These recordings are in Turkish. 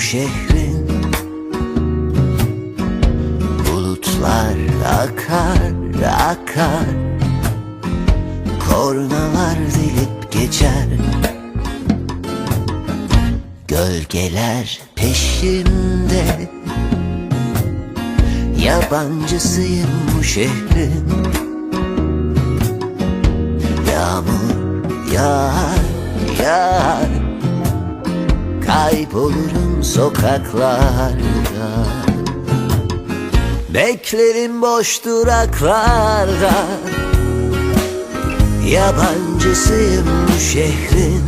şehrin. Bulutlar akar akar. Kornalar delip geçer. Gölgeler peşimde Yabancısıyım bu şehrin Kaybolurum sokaklarda. Beklerim boş duraklarda. Yabancısıyım bu şehrin.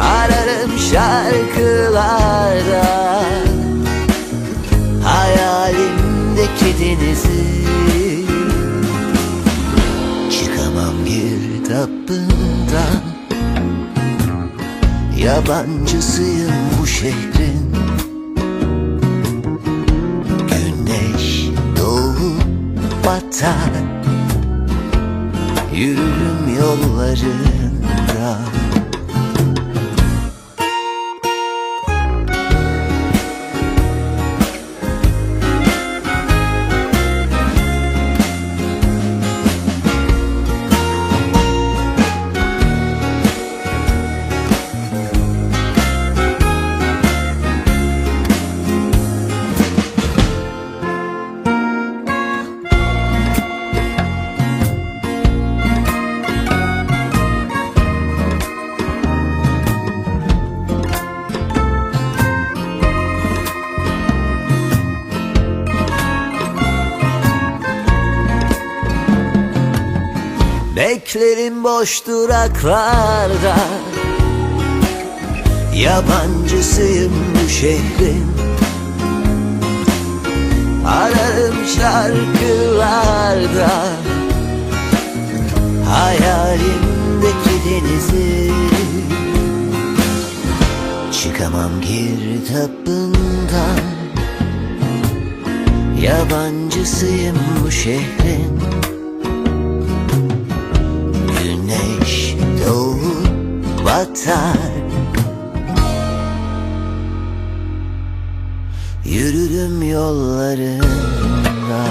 Ararım şarkılarda. Hayalimdeki denizi. Çıkamam girdabından Yabancısıyım bu şehrin. Güneş doğup batar. Yürürüm yollarında Beklerim boş duraklarda. Yabancısıyım bu şehrin. Ararım şarkılarda. Hayalimdeki denizi. Çıkamam girdabından Yabancısıyım bu şehrin batar Yürürüm yollarında